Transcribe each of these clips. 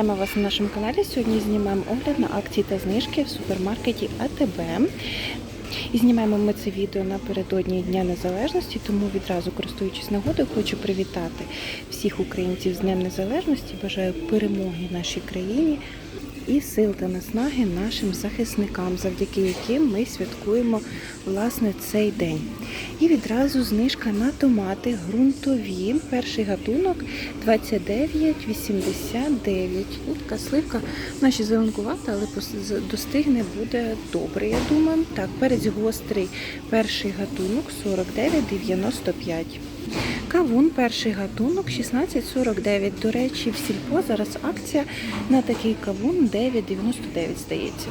Вітаємо вас на нашому каналі. Сьогодні знімаємо огляд на акції та знижки в супермаркеті АТБ. І знімаємо ми це відео напередодні Дня Незалежності, тому відразу користуючись нагодою, хочу привітати всіх українців з Днем Незалежності. Бажаю перемоги нашій країні і сил та наснаги нашим захисникам, завдяки яким ми святкуємо власне цей день. І відразу знижка на томати ґрунтові. Перший гатунок 29,89. Ну, така сливка, наші зеленкувата, але достигне буде добре, я думаю. Так, перець гострий, перший гатунок 49,95. Кавун, перший гатунок 16,49. До речі, в сільпо зараз акція на такий кавун 9,99 здається.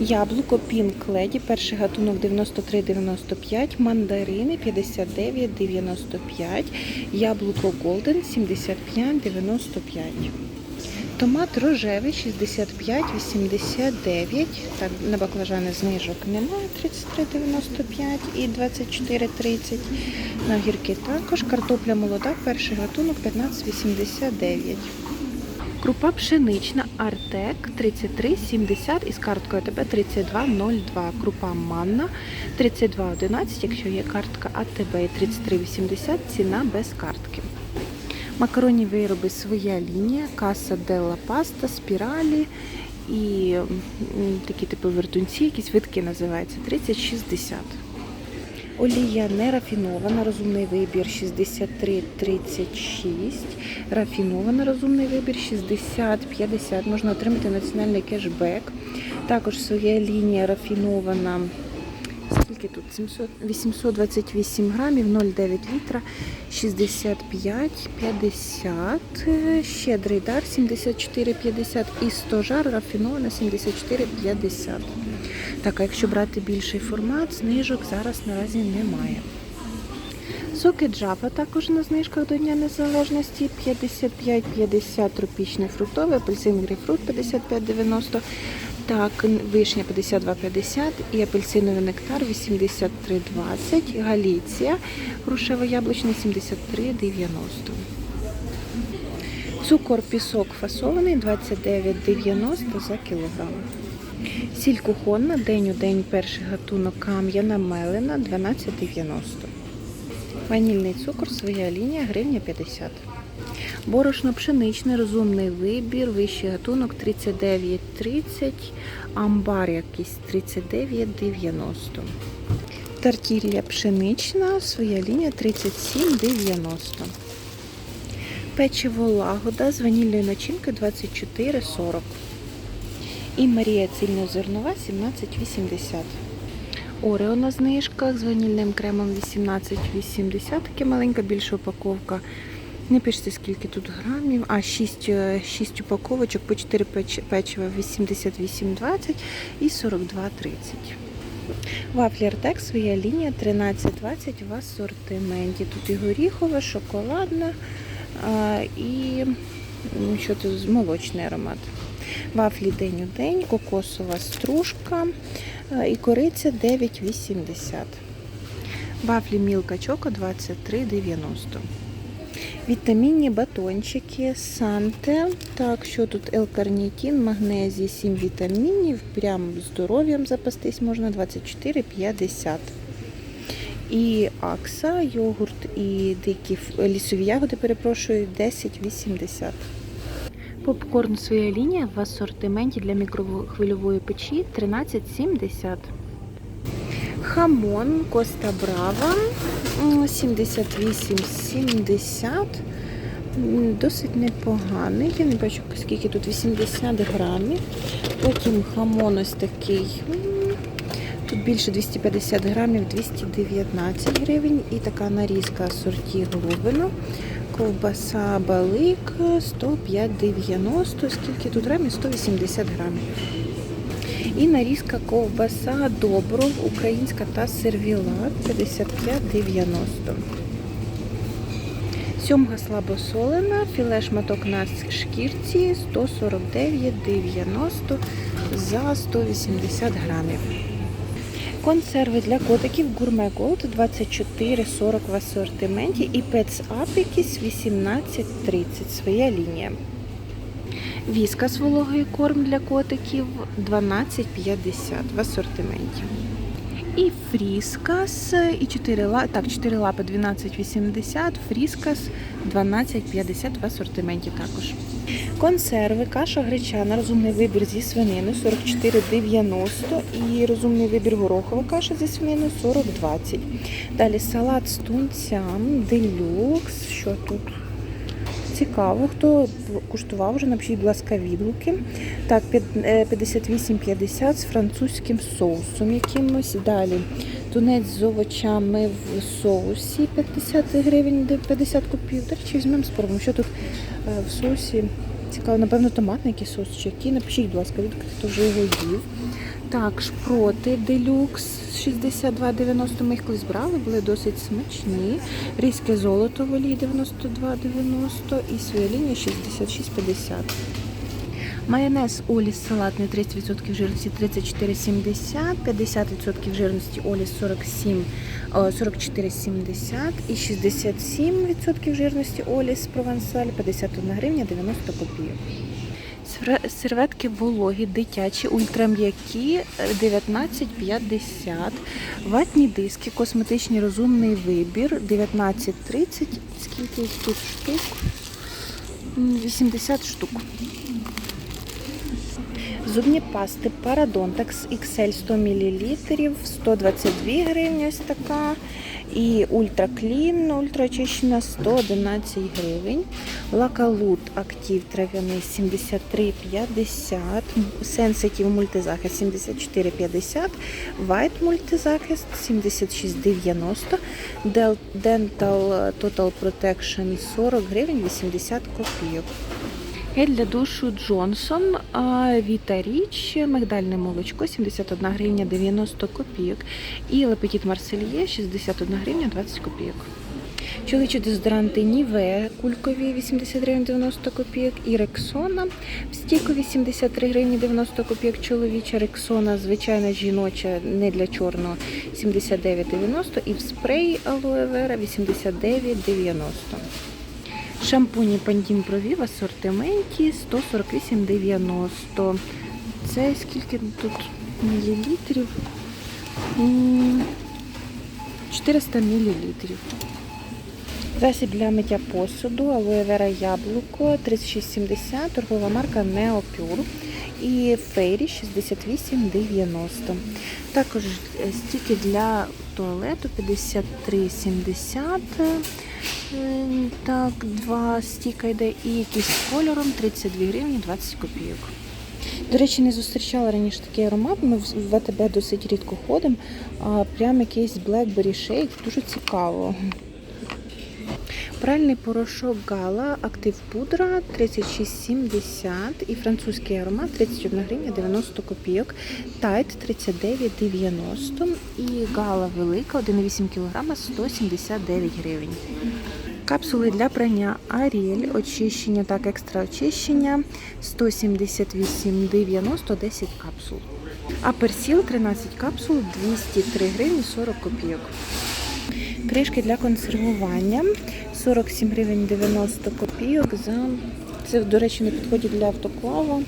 Яблуко Пінк Леді, перший гатунок 93,95, мандарини 59,95, яблуко Голден 75,95. Томат рожевий 65,89. Так, на баклажани знижок немає 33,95 і 24,30. На огірки також. Картопля молода, перший гатунок 15,89. Крупа пшенична Артек 33,70 із карткою АТБ 32,02. Крупа манна 32,11, якщо є картка АТБ і 33,80, ціна без картки. Макаронні вироби своя лінія, каса Делла Паста, спіралі і такі типу вертунці, якісь витки називаються 30,60. Олія не рафінована, розумний вибір 63,36. Рафінована розумний вибір 60,50. Можна отримати національний кешбек. Також своя лінія рафінована. Скільки тут? 700, 828 грамів, 0,9 літра, 65,50. Е, Щедрий дар 74,50 і 100 жар рафінована 74,50. Так, а якщо брати більший формат, знижок зараз наразі немає. Соки Джава також на знижках до Дня Незалежності 55,50 тропічний фруктовий, апельсин грейпфрут 55,90, так, вишня 52,50 і апельсиновий нектар 83,20, Галіція грушево-яблучний 73,90. Цукор пісок фасований 29,90 за кілограм. Сіль кухонна, день у день перший гатунок кам'яна мелена 12,90. Ванільний цукор, своя лінія, гривня 50. Борошно пшеничне, розумний вибір, вищий гатунок 39,30, амбар якийсь 39,90. Тартілля пшенична, своя лінія 37,90. Печиво лагода з ванільною начинкою 24,40. І Марія цільнозернова 17,80. Орео на знижках з ванільним кремом 18,80. Таке маленька більша упаковка. Не пишете, скільки тут грамів. А 6, 6 упаковочок по 4 печива 88,20 і 42,30. Вафлі Артек, своя лінія 13,20 в асортименті. Тут і горіхова, шоколадна і що тут молочний аромат. Вафлі день у день, кокосова стружка і кориця 9,80. Вафлі Мілка Чоко 23,90. Вітамінні батончики Санте. Так, що тут L-карнітин, магнезій, 7 вітамінів. Прям здоров'ям запастись можна 24,50. І акса, йогурт і дикі лісові ягоди, перепрошую, 10,80. Попкорн своя лінія в асортименті для мікрохвильової печі 13,70. Хамон Коста Брава 78,70. М, Досить непоганий. Я не бачу, скільки тут 80 грамів. Потім хамон ось такий. Тут більше 250 грамів, 219 гривень. І така нарізка сорті голубина. Ковбаса балик 105,90. Скільки тут грамів? 180 грамів. І нарізка ковбаса Добров, українська та сервілат 55,90. Сьомга слабосолена, філе шматок на шкірці 149,90 за 180 грамів. Консерви для котиків Gourmet Gold 24,40 в асортименті і Pets якийсь 18,30 своя лінія. Віскас вологий корм для котиків 12,50 в асортименті. І фріскас, і 4 лапи, так, 4 лапи 12,80, фріскас 12,50 в асортименті також. Консерви, каша гречана, розумний вибір зі свинини 44,90 і розумний вибір горохова каша зі свининою 40,20. Далі салат з тунцям, делюкс, що тут? Цікаво, хто куштував вже, напишіть, будь ласка, відгуки. Так, п'ят- е, 58,50 з французьким соусом якимось. Далі тунець з овочами в соусі 50 гривень, де 50 копійок. До речі, візьмемо спробуємо, що тут е, в соусі. Цікаво, напевно, томатний якийсь соус чи який. Напишіть, будь ласка, відгуки, хто вже його їв. Так, шпроти делюкс 62,90. Ми їх колись брали, були досить смачні. Різьке золото в олії 92,90 і своєління 66,50. Майонез Оліс салатний 30% жирності 34,70, 50% жирності Оліс 47, 44,70 і 67% жирності Оліс Провансаль 51 гривня 90 копійок. Серве- Серветки вологі, дитячі, ультрам'які е, 19,50. Ватні диски, косметичний розумний вибір 19,30. Скільки їх тут штук? 80 штук. Зубні пасти Parodontax XL 100 мл 122 гривні ось така. І Ультра Клін, ультра очищена 111 гривень. Лакалут Актив трав'яний 73,50. Сенситів мультизахист 74,50. Вайт мультизахист 76,90. Дел- Dental Total Protection 40 гривень 80 копійок. Гель для душу Джонсон, Віта Річ, мигдальне молочко 71 гривня 90 копійок. І Лепетіт Марсельє 61 гривня 20 копійок. Чоловічі дезодоранти Ніве кулькові 80 гривень 90 копійок. І Рексона в стіку 83 гривні 90 копійок. Чоловіча Рексона, звичайна жіноча, не для чорного 79,90 і в спрей алоe вера 89,90. Шампуні Пантін Прові в асортименті 148,90. Це скільки тут мілілітрів? М, 400 мілілітрів. Засіб для миття посуду, алоевера яблуко 36,70, торгова марка Neopure і Фейрі 68,90. Також е, стіки для туалету 53,70. Е, Так, два стіка йде і якийсь кольором 32 гривні 20 копійок. До речі, не зустрічала раніше такий аромат. Ми в в АТБ досить рідко ходимо. Прям якийсь Blackberry Shake, дуже цікаво. Пральний порошок Гала, актив пудра 36,70 і французький аромат 31 гривня 90 копійок, тайт 39,90 і Гала велика 1,8 кг 179 гривень. Капсули для прання Аріель, очищення, так, екстра очищення 178,90 10 капсул. А персіл 13 капсул 203 гривні 40 копійок. Кришки для консервування 47 гривень 90 копійок за це, до речі, не підходить для автоклава.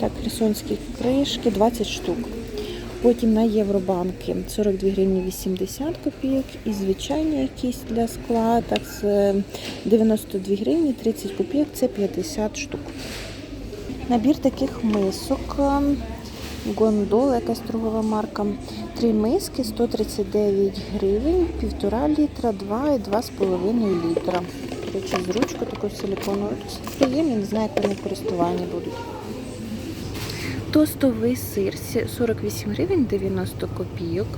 Так, херсонські кришки 20 штук. Потім на Євробанки 42 гривні 80 копійок і звичайні якісь для скла, так з 92 гривні 30 копійок це 50 штук. Набір таких мисок. Гондола, якась торгова марка. Три миски 139 гривень, півтора літра, 2 і 2,5 літра. Речі, з ручкою такою силіконовою. Досить приємні, не знаю, як вони в будуть. Тостовий сир 48 гривень 90 копійок.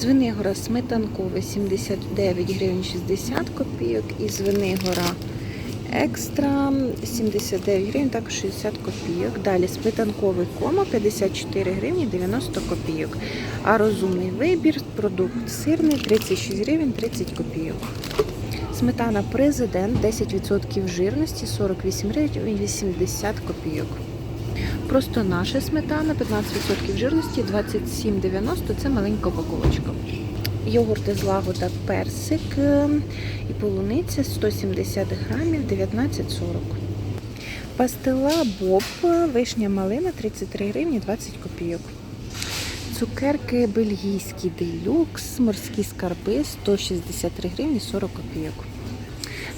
Звенигора сметанковий 79 гривень 60 копійок. І звенигора екстра 79 гривень, також 60 копійок. Далі сметанковий кома 54 гривні 90 копійок. А розумний вибір, продукт сирний 36 гривень 30 копійок. Сметана президент 10% жирності 48 гривень 80 копійок. Просто наша сметана 15% жирності 27,90 це маленька упаковочка. Йогурти з лагода персик е, і полуниця 170 грамів 19,40. Пастила Боб, вишня малина 33 гривні 20 копійок. Цукерки бельгійські делюкс, морські скарби 163 гривні 40 копійок.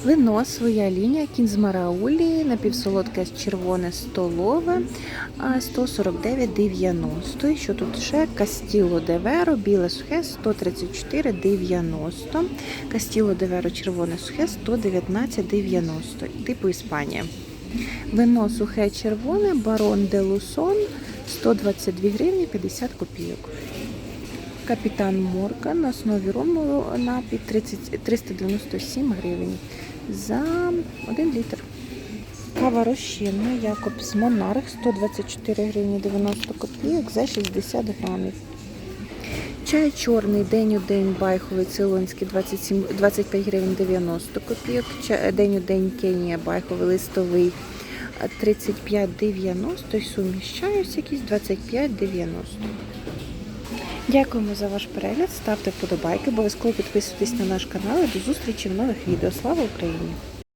Вино своя лінія кінзмараулі, напівсолодке червоне столове 149,90. І що тут ще? Кастіло Деверо, біле сухе 134,90. Кастіло Деверо червоне сухе 119,90. Типу Іспанія. Вино сухе червоне, барон де Лусон 122 гривні 50 копійок. Капітан Морган на основі рому напій 30 397 гривень за 1 літр. Кава розчинна Якобс Монарх 124 гривні 90 копійок за 60 грамів. Чай чорний день у день байховий цейлонський 27, 25 гривень 90 копійок. День у день Кенія байховий листовий 35,90 і суміш якісь 25,90. Дякуємо за ваш перегляд. Ставте вподобайки, обов'язково підписуйтесь на наш канал і до зустрічі в нових відео. Слава Україні!